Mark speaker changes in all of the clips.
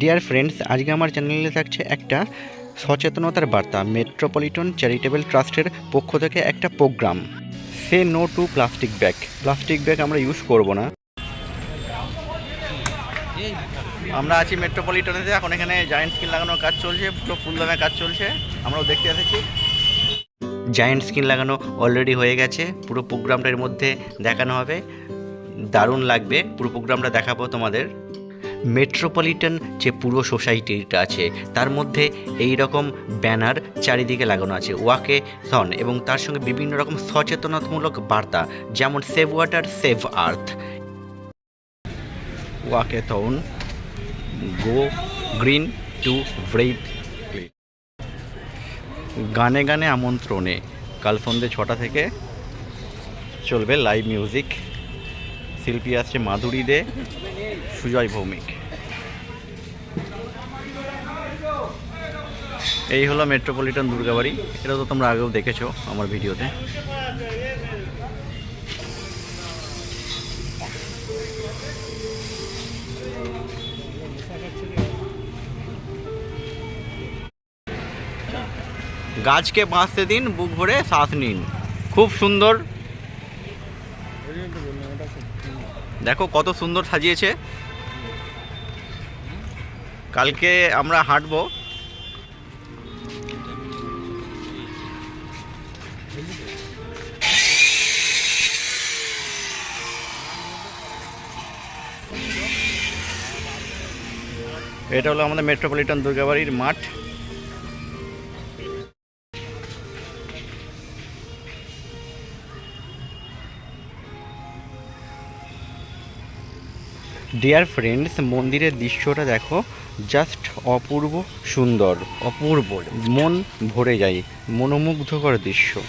Speaker 1: Dear friends আজকে আমার চ্যানেলে থাকছে একটা সচেতনতার বার্তা মেট্রোপলিটন চ্যারিটেবল ট্রাস্টের পক্ষ থেকে একটা programme say no to plastic bag plastic bag আমরা ইউজ করব না। আমরা আছি মেট্রোপলিটনেতে এখন এখানে জায়েন্ট স্ক্রিন লাগানোর কাজ চলছে, পুরো ফুলদামে কাজ চলছে। আমরাও দেখতে এসেছি। জায়েন্ট স্ক্রিন লাগানো অলরেডি হয়ে গেছে, পুরো প্রোগ্রামটার মধ্যে দেখানো হবে। দারুণ লাগবে, পুরো প্রোগ্রামটা দেখাবো তোমাদের। মেট্রোপলিটন যে পুরো সোসাইটিটা আছে, তার মধ্যে এই রকম ব্যানার চারিদিকে লাগানো আছে। ওয়াকে থন এবং তার সঙ্গে বিভিন্ন রকম সচেতনতামূলক বার্তা, যেমন save water, save earth. Walkathon, go green to breathe গানে গানে আমন্ত্রণে, কাল সন্ধ্যে ছটা থেকে চলবে লাইভ মিউজিক। শিল্পী আসছে মাধুরী দে, সুজয় ভৌমিক। এই হলো মেট্রোপলিটন দুর্গাবাড়ি। এটা তো তোমরা আগেও দেখেছ আমার ভিডিওতে। গাছকে বাঁচতে দিন, বুক ভরে শ্বাস নিন। খুব সুন্দর। দেখো কত সুন্দর সাজিয়েছে। কালকে আমরা হাঁটবো। এটা হলো আমাদের মেট্রোপলিটন দুর্গাবাড়ির মাঠ। ডিয়ার ফ্রেন্ডস মন্দিরের দৃশ্যটা দেখো। জাস্ট অপূর্ব সুন্দর। অপূর্ব। মন ভরে যায় মনোমুগ্ধকর দৃশ্য।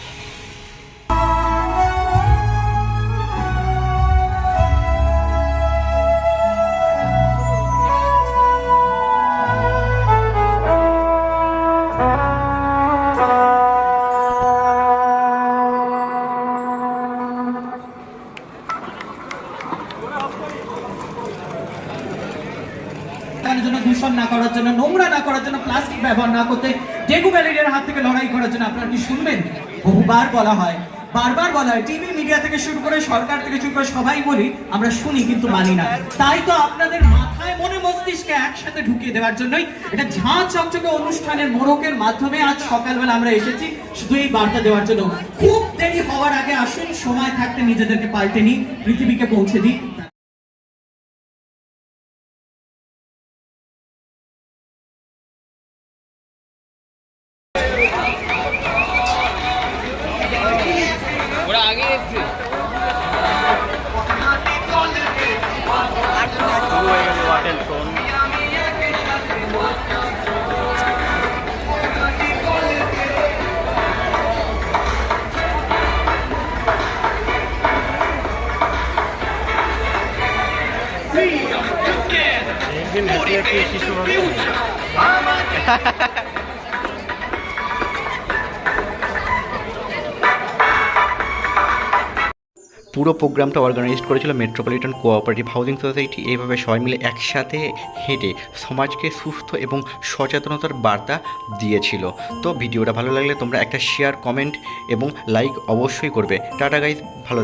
Speaker 2: লাগানোর জন্য দূষণ না করার জন্য, নোংরা না করার জন্য প্লাস্টিক ব্যবহার না করতে ডেঙ্গু ম্যালেরিয়ার হাত থেকে লড়াই করার জন্য আপনারা কি শুনবেন? বহুবার বলা হয়, বারবার বলা হয় টিভি মিডিয়া থেকে শুরু করে সরকার থেকে শুরু করে সবাই বলি, আমরা শুনি কিন্তু মানি না। তাই তো আপনাদের মাথায় মনে মস্তিষ্কে একসাথে ঢুকিয়ে দেওয়ার জন্যই এটা ঝাঁ চকচকে অনুষ্ঠানের মোড়কের মাধ্যমে আজ সকালবেলা আমরা এসেছি শুধু এই বার্তা দেওয়ার জন্য। খুব দেরি হওয়ার আগে আসুন, সময় থাকতে নিজেদেরকে পাল্টে নিই, পৃথিবীকে পৌঁছে দিই।
Speaker 1: পুরো প্রোগ্রামটা অর্গানাইজ করেছিল মেট্রোপলিটন কোঅপারেটিভ হাউজিং সোসাইটি এইভাবে সবাই মিলে একসাথে হেঁটে সমাজকে সুস্থ এবং সচেতনতার বার্তা দিয়েছিল। তো ভিডিওটা ভালো লাগলে তোমরা একটা শেয়ার কমেন্ট এবং লাইক অবশ্যই করবে। টাটা গাইজ ভালো।